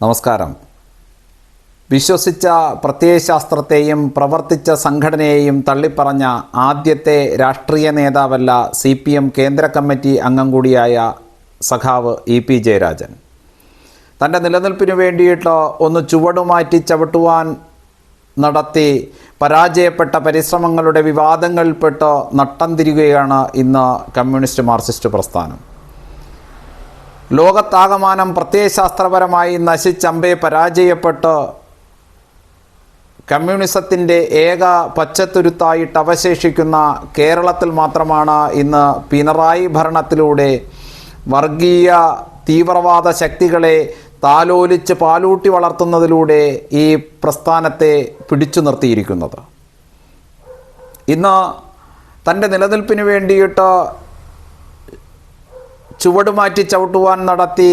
നമസ്കാരം. വിശ്വസിച്ച പ്രത്യയശാസ്ത്രത്തെയും പ്രവർത്തിച്ച സംഘടനയെയും തള്ളിപ്പറഞ്ഞ ആദ്യത്തെ രാഷ്ട്രീയ നേതാവല്ല സി പി എം കേന്ദ്ര കമ്മിറ്റി അംഗം കൂടിയായ സഖാവ് ഇ പി ജയരാജൻ. തന്റെ നിലനിൽപ്പിനു വേണ്ടിയിട്ട് ഒന്ന് ചുവടുമാറ്റി ചവിട്ടുവാൻ നടത്തി പരാജയപ്പെട്ട പരിശ്രമങ്ങളുടെ വിവാദങ്ങളിൽപ്പെട്ട് നട്ടം തിരികുകയാണ് ഇന്ന് കമ്മ്യൂണിസ്റ്റ് മാർക്സിസ്റ്റ് പ്രസ്ഥാനം. ലോകത്താകമാനം പ്രത്യയശാസ്ത്രപരമായി നശിച്ചമ്പെ പരാജയപ്പെട്ട് കമ്മ്യൂണിസത്തിന്റെ ഏക പച്ചത്തുരുത്തായിട്ട് അവശേഷിക്കുന്ന കേരളത്തിൽ മാത്രമാണ് ഇന്ന് പിണറായി ഭരണത്തിലൂടെ വർഗീയ തീവ്രവാദ ശക്തികളെ താലോലിച്ച് പാലൂട്ടി വളർത്തുന്നതിലൂടെ ഈ പ്രസ്ഥാനത്തെ പിടിച്ചു നിർത്തിയിരിക്കുന്നത്. ഇന്ന് തന്റെ നിലനിൽപ്പിന് വേണ്ടിയിട്ട് ചുവടുമാറ്റി ചവിട്ടുവാൻ നടത്തി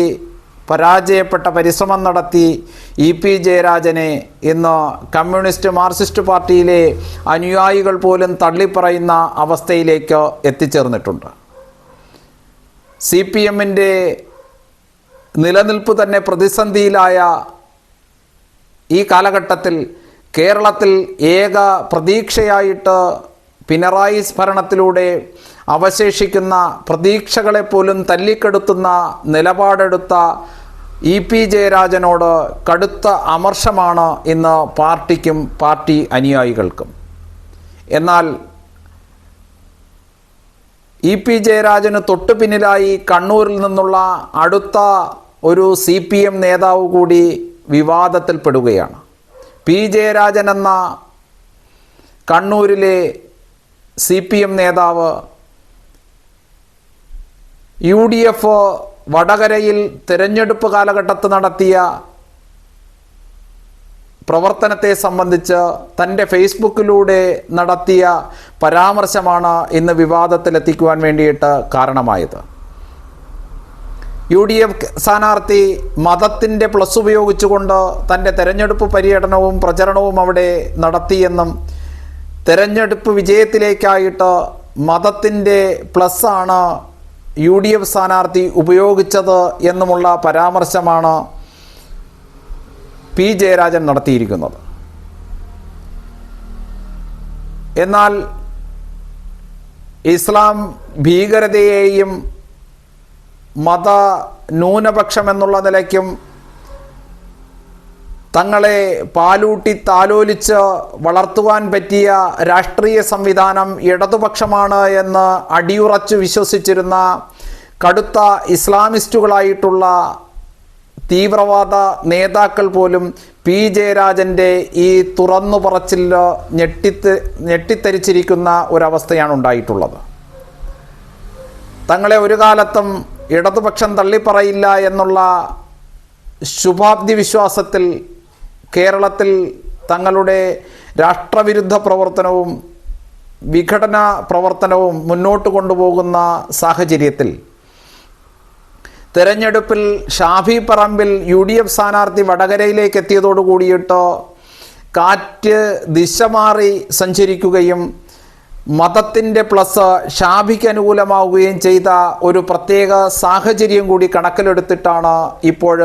പരാജയപ്പെട്ട പരിശ്രമം നടത്തി ഇ പി ജയരാജനെ ഇന്ന് കമ്മ്യൂണിസ്റ്റ് മാർക്സിസ്റ്റ് പാർട്ടിയിലെ അനുയായികൾ പോലും തള്ളിപ്പറയുന്ന അവസ്ഥയിലേക്ക് എത്തിച്ചേർന്നിട്ടുണ്ട്. സി പി എമ്മിന്റെ നിലനിൽപ്പ് തന്നെ പ്രതിസന്ധിയിലായ ഈ കാലഘട്ടത്തിൽ കേരളത്തിൽ ഏക പ്രതീക്ഷയായിട്ട് പിണറായി ഭരണത്തിലൂടെ അവശേഷിക്കുന്ന പ്രതീക്ഷകളെപ്പോലും തല്ലിക്കെടുത്തുന്ന നിലപാടെടുത്ത ഇ പി ജയരാജനോട് കടുത്ത അമർഷമാണ് ഇന്ന് പാർട്ടിക്കും പാർട്ടി അനുയായികൾക്കും. എന്നാൽ ഇ പി ജയരാജന് തൊട്ടു പിന്നിലായി കണ്ണൂരിൽ നിന്നുള്ള അടുത്ത ഒരു സി പി എം നേതാവ് കൂടി വിവാദത്തിൽപ്പെടുകയാണ്. പി ജയരാജൻ എന്ന കണ്ണൂരിലെ സി പി എം നേതാവ് യു ഡി എഫ് വടകരയിൽ തിരഞ്ഞെടുപ്പ് കാലഘട്ടത്ത് നടത്തിയ പ്രവർത്തനത്തെ സംബന്ധിച്ച് തന്റെ ഫേസ്ബുക്കിലൂടെ നടത്തിയ പരാമർശമാണ് ഇന്ന് വിവാദത്തിലെത്തിക്കുവാൻ വേണ്ടിയിട്ട് കാരണമായത്. യു ഡി എഫ് സ്ഥാനാർത്ഥി മതത്തിന്റെ പ്ലസ് ഉപയോഗിച്ചുകൊണ്ട് തന്റെ തെരഞ്ഞെടുപ്പ് പര്യടനവും പ്രചരണവും അവിടെ നടത്തിയെന്നും തെരഞ്ഞെടുപ്പ് വിജയത്തിലേക്കായിട്ട് മതത്തിന്റെ പ്ലസ് ആണ് യു ഡി എഫ് സ്ഥാനാർത്ഥി ഉപയോഗിച്ചത് എന്നുമുള്ള പരാമർശമാണ് പി ജയരാജൻ നടത്തിയിരിക്കുന്നത്. എന്നാൽ ഇസ്ലാം ഭീകരതയെയും മത ന്യൂനപക്ഷം എന്നുള്ള നിലയ്ക്കും തങ്ങളെ പാലൂട്ടി താലോലിച്ച് വളർത്തുവാൻ പറ്റിയ രാഷ്ട്രീയ സംവിധാനം ഇടതുപക്ഷമാണ് എന്ന് അടിയുറച്ചു വിശ്വസിച്ചിരുന്ന കടുത്ത ഇസ്ലാമിസ്റ്റുകളായിട്ടുള്ള തീവ്രവാദ നേതാക്കൾ പോലും പി. ജയരാജന്റെ ഈ തുറന്നു പറച്ചിൽ ഞെട്ടിത്ത് ഞെട്ടിത്തരിച്ചിരിക്കുന്ന ഒരവസ്ഥയാണ് ഉണ്ടായിട്ടുള്ളത്. തങ്ങളെ ഒരു കാലത്തും ഇടതുപക്ഷം തള്ളിപ്പറയില്ല എന്നുള്ള ശുഭാബ്ദി വിശ്വാസത്തിൽ കേരളത്തിൽ തങ്ങളുടെ രാഷ്ട്രവിരുദ്ധ പ്രവർത്തനവും വിഘടന പ്രവർത്തനവും മുന്നോട്ട് കൊണ്ടുപോകുന്ന സാഹചര്യത്തിൽ തെരഞ്ഞെടുപ്പിൽ Shafi Parambil U D F സ്ഥാനാർത്ഥി വടകരയിലേക്ക് എത്തിയതോടു കൂടിയിട്ടോ കാറ്റ് ദിശ മാറി സഞ്ചരിക്കുകയും മതത്തിന്റെ പ്ലസ് ഷാഫിക്ക് അനുകൂലമാവുകയും ചെയ്ത ഒരു പ്രത്യേക സാഹചര്യം കൂടി കണക്കിലെടുത്തിട്ടാണ് ഇപ്പോൾ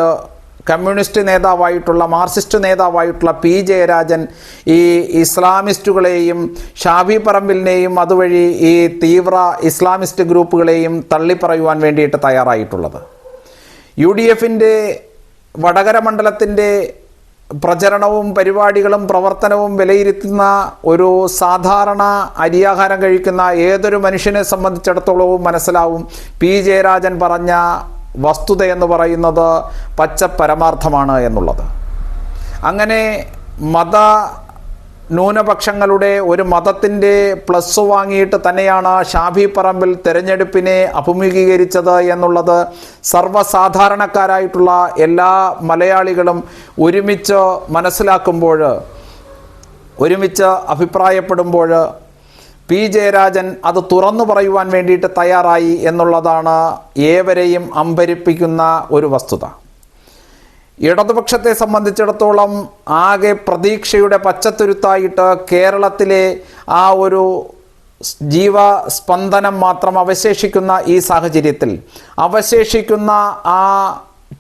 കമ്മ്യൂണിസ്റ്റ് നേതാവായിട്ടുള്ള മാർക്സിസ്റ്റ് നേതാവായിട്ടുള്ള പി. ജയരാജൻ ഈ ഇസ്ലാമിസ്റ്റുകളെയും ഷാഫി പറമ്പിലിനെയും അതുവഴി ഈ തീവ്ര ഇസ്ലാമിസ്റ്റ് ഗ്രൂപ്പുകളെയും തള്ളിപ്പറയുവാൻ വേണ്ടിയിട്ട് തയ്യാറായിട്ടുള്ളത്. യു ഡി എഫിന്റെ വടകര മണ്ഡലത്തിന്റെ പ്രചരണവും പരിപാടികളും പ്രവർത്തനവും വിലയിരുത്തുന്ന ഒരു സാധാരണ അരിയാഹാരം കഴിക്കുന്ന ഏതൊരു മനുഷ്യനെ സംബന്ധിച്ചിടത്തോളവും മനസ്സിലാവും. പി. ജയരാജൻ പറഞ്ഞ വസ്തുത എന്ന് പറയുന്നത് പച്ച പരമാർത്ഥമാണ് എന്നുള്ളത്. അങ്ങനെ മത ന്യൂനപക്ഷങ്ങളുടെ ഒരു മതത്തിന്റെ പ്ലസ് വാങ്ങിയിട്ട് തന്നെയാണ് ഷാഫി പറമ്പിൽ തെരഞ്ഞെടുപ്പിനെ അഭിമുഖീകരിച്ചത് എന്നുള്ളത് സർവസാധാരണക്കാരായിട്ടുള്ള എല്ലാ മലയാളികളും ഒരുമിച്ച് മനസ്സിലാക്കുമ്പോൾ ഒരുമിച്ച് അഭിപ്രായപ്പെടുമ്പോൾ പി ജയരാജൻ അത് തുറന്നു പറയുവാൻ വേണ്ടിയിട്ട് തയ്യാറായി എന്നുള്ളതാണ് ഏവരെയും അമ്പരിപ്പിക്കുന്ന ഒരു വസ്തുത. ഇടതുപക്ഷത്തെ സംബന്ധിച്ചിടത്തോളം ആകെ പ്രതീക്ഷയുടെ പച്ചത്തുരുത്തായിട്ട് കേരളത്തിലെ ആ ഒരു ജീവസ്പന്ദനം മാത്രം അവശേഷിക്കുന്ന ഈ സാഹചര്യത്തിൽ അവശേഷിക്കുന്ന ആ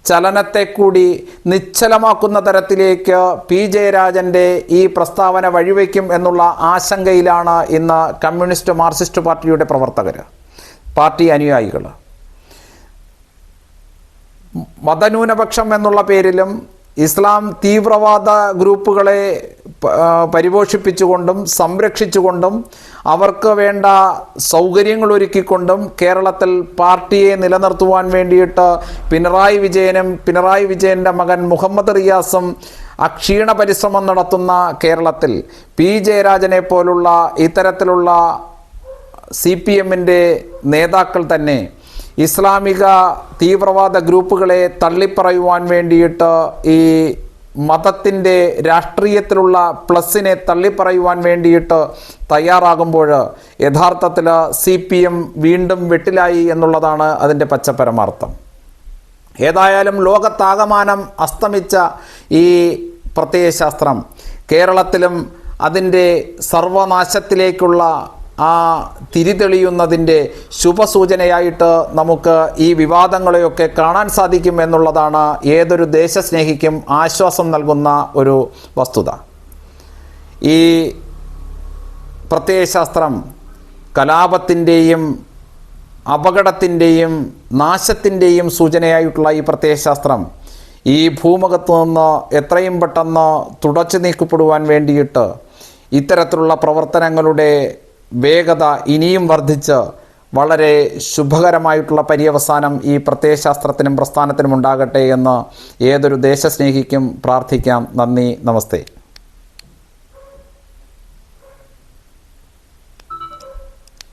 ചലനത്തെ കൂടി നിശ്ചലമാക്കുന്ന തരത്തിലേക്ക് പി ജയരാജന്റെ ഈ പ്രസ്താവന വഴിവെക്കും എന്നുള്ള ആശങ്കയിലാണ് ഇന്ന് കമ്മ്യൂണിസ്റ്റ് മാർക്സിസ്റ്റ് പാർട്ടിയുടെ പ്രവർത്തകർ പാർട്ടി അനുയായികൾ. മതന്യൂനപക്ഷം എന്നുള്ള പേരിലും ഇസ്ലാം തീവ്രവാദ ഗ്രൂപ്പുകളെ പരിപോഷിപ്പിച്ചുകൊണ്ടും സംരക്ഷിച്ചുകൊണ്ടും അവർക്ക് വേണ്ട സൗകര്യങ്ങൾ ഒരുക്കിക്കൊണ്ടും കേരളത്തിൽ പാർട്ടിയെ നിലനിർത്തുവാൻ വേണ്ടിയിട്ട് പിണറായി വിജയനും പിണറായി വിജയന്റെ മകൻ മുഹമ്മദ് റിയാസും അക്ഷീണ പരിശ്രമം നടത്തുന്ന കേരളത്തിൽ പി. ജയരാജനെ പോലുള്ള ഇത്തരത്തിലുള്ള സി പി എമ്മിന്റെ നേതാക്കൾ തന്നെ ഇസ്ലാമിക തീവ്രവാദ ഗ്രൂപ്പുകളെ തള്ളിപ്പറയുവാൻ വേണ്ടിയിട്ട് ഈ മതത്തിന്റെ രാഷ്ട്രീയത്തിലുള്ള പ്ലസ്സിനെ തള്ളിപ്പറയുവാൻ വേണ്ടിയിട്ട് തയ്യാറാകുമ്പോൾ യഥാർത്ഥത്തിൽ സി പി എം വീണ്ടും വെട്ടിലായി എന്നുള്ളതാണ് അതിന്റെ പച്ചപരമാർത്ഥം ഏതായാലും ലോകത്താകമാനം അസ്തമിച്ച ഈ പ്രത്യയശാസ്ത്രം കേരളത്തിലും അതിന്റെ സർവനാശത്തിലേക്കുള്ള ആ തിരിതെളിയുന്നതിന്റെ ശുഭസൂചനയായിട്ട് നമുക്ക് ഈ വിവാദങ്ങളെയൊക്കെ കാണാൻ സാധിക്കും എന്നുള്ളതാണ് ഏതൊരു ദേശസ്നേഹിക്കും ആശ്വാസം നൽകുന്ന ഒരു വസ്തുത. ഈ പ്രത്യയശാസ്ത്രം കലാപത്തിന്റെയും അപകടത്തിന്റെയും നാശത്തിന്റെയും സൂചനയായിട്ടുള്ള ഈ പ്രത്യയശാസ്ത്രം ഈ ഭൂമുഖത്തു നിന്ന് എത്രയും പെട്ടെന്ന് തുടച്ചു നീക്കപ്പെടുവാൻ വേണ്ടിയിട്ട് ഇത്തരത്തിലുള്ള പ്രവർത്തനങ്ങളുടെ വേഗത ഇനിയും വർദ്ധിച്ച് വളരെ ശുഭകരമായിട്ടുള്ള പര്യവസാനം ഈ പ്രത്യയശാസ്ത്രത്തിനും പ്രസ്ഥാനത്തിനും ഉണ്ടാകട്ടെ എന്ന് ഏതൊരു ദേശസ്നേഹിക്കും പ്രാർത്ഥിക്കാം. നന്ദി നമസ്തേ.